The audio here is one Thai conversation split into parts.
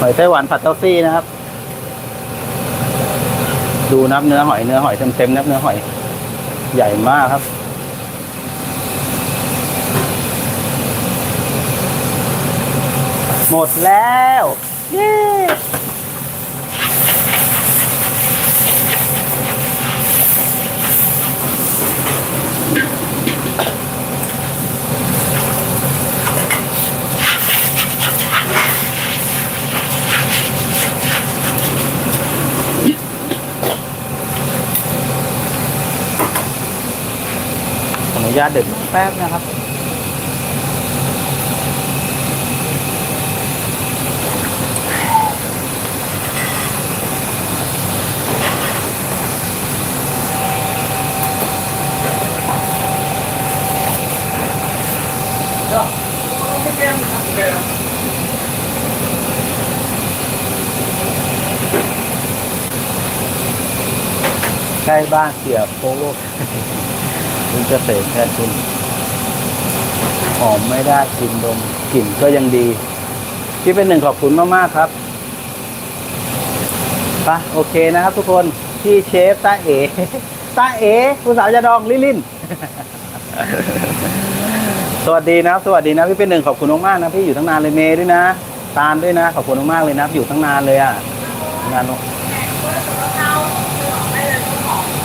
หอยไต้หวันผัดเต้าซี่นะครับ ดูนับเนื้อหอยเนื้อหอยเต็มๆนับเนื้อหอย ใหญ่มากครับหมดแล้ว เย้ ขออนุญาตเด็ดแป๊บนะครับใกล้บ้านเสียโป๊ก คุณเกษตรแทนคุณหอมไม่ได้กลิ่นดมกลิ่นก็ยังดีที่เป็นหนึ่งขอบคุณมาก ๆ ครับปะโอเคนะครับทุกคนที่เชฟตาเอตาเอคุณสาวจะดองลิลินสวัสดีนะครับ สวัสดีนะพี่เป็นหนึ่งขอบคุณมากๆนะพี่อยู่ตั้งนานเลยเมย์ด้วยนะ ตาลด้วยนะ ขอบคุณมากๆเลยนะอยู่ตั้งนานเลยอะงาน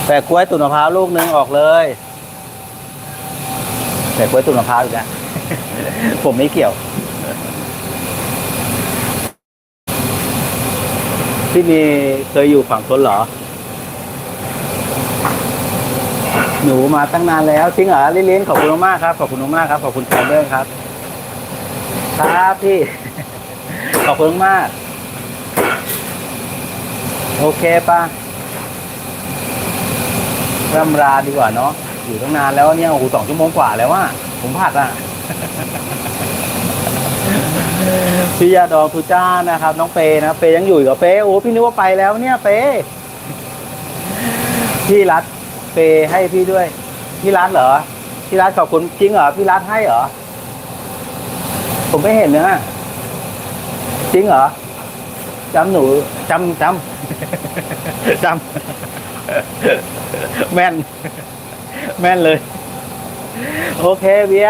แปะกล้วยตุ๋นมะพร้าวลูกนึงออกเลย แต่กล้วยตุ๋นมะพร้าวอีกนะผมไม่เกี่ยว พี่นีเคยอยู่ฝั่งทนเหรอ หนูมาตั้งนานแล้วจริงเหรอลิลินขอบคุณมากครับ ขอบคุณมากครับ ขอบคุณแฟนเดอร์ครับ ครับพี่ ขอบคุณมาก โอเคป่ะร่ำลาดีกว่าเนาะ อยู่ตั้งนานแล้วเนี่ยโอ้โหสองชั่วโมงกว่าแล้วว่าผมผัดอะพี่ยาดองทุจ้านะครับ น้องเปนะเปยังอยู่กเหรอเปโอ้พี่นึกว่าไปแล้วเนี่ยเปพี่รัดเปให้พี่ด้วยพี่รัดเหรอพี่รัดขอบคุณจริงเหรอพี่รัดให้เหรอผมไม่เห็นนะจริงเหรอจำหนูจำจำจำแม่น แม่นเลย โอเคเวีย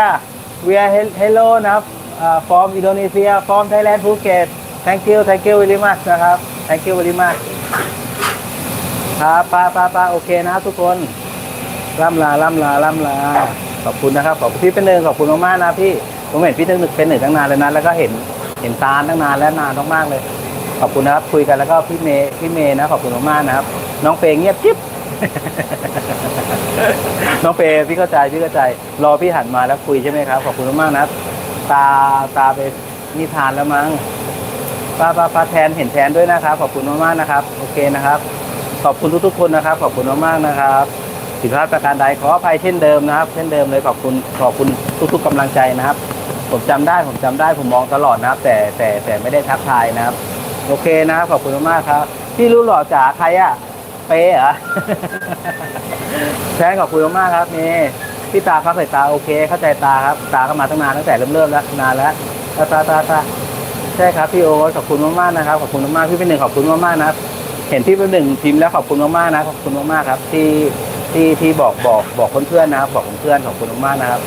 เวียเฮลโลนะครับ from Indonesia from Thailand Phuket thank you thank you very much นะครับ thank you very much ครับปาปาปาโอเคนะทุกคนล่ำลาล่ำลาล่ำลาขอบคุณนะครับ ขอบคุณพี่เป็นหนึ่งขอบคุณมากๆนะพี่ผมเห็นพี่เป็นหนึ่งเป็นหนึ่งตั้งนานแล้วนะแล้วก็เห็นเห็นตาตั้งนานแล้วนานมากๆเลย ขอบคุณนะครับคุยกันแล้วก็พี่เมย์พี่เมย์นะขอบคุณมากๆนะครับ น้องเฟย์เงียบจิ๊บ น้องเฟย์พี่เข้าใจพี่เข้าใจ รอพี่หันมาแล้วคุยใช่ไหมครับ ขอบคุณมากๆนะ ตาตาไปนิทานแล้วมั้งป้าป้าป้าแทนเห็นแทนด้วยนะครับ ขอบคุณมากๆนะครับ โอเคนะครับ ขอบคุณทุกๆคนนะครับ ขอบคุณมากๆนะครับผิดพลาดประการใดขออภัยเช่นเดิมนะครับ เช่นเดิมเลยขอบคุณขอบคุณทุกๆกำลังใจนะครับ ผมจำได้ผมจำได้ผมมองตลอดนะครับ แต่แต่แต่ไม่ได้ทักทายนะครับ โอเคนะครับขอบคุณมากๆครับพี่รู้หล่อจ๋าใครอะ เป๊ะเหรอแทนขอบคุณมากๆครับนี่พี่ตาพักสายตาโอเค เข้าใจตาครับ ตาก็มาตั้งนานตั้งแต่เริ่มเริ่มแล้วนานแล้วตาตาตาตาใช่ครับพี่โอ๊ตขอบคุณมากๆนะครับขอบคุณมากๆพี่เป็นหนึ่งขอบคุณมากๆนะเห็นพี่เป็นหนึ่งพิมพ์แล้วขอบคุณมากๆนะขอบคุณมากๆครับ ที่ที่ที่บอกบอกบอกเพื่อนๆนะครับ บอกเพื่อนๆขอบคุณมากๆนะครับ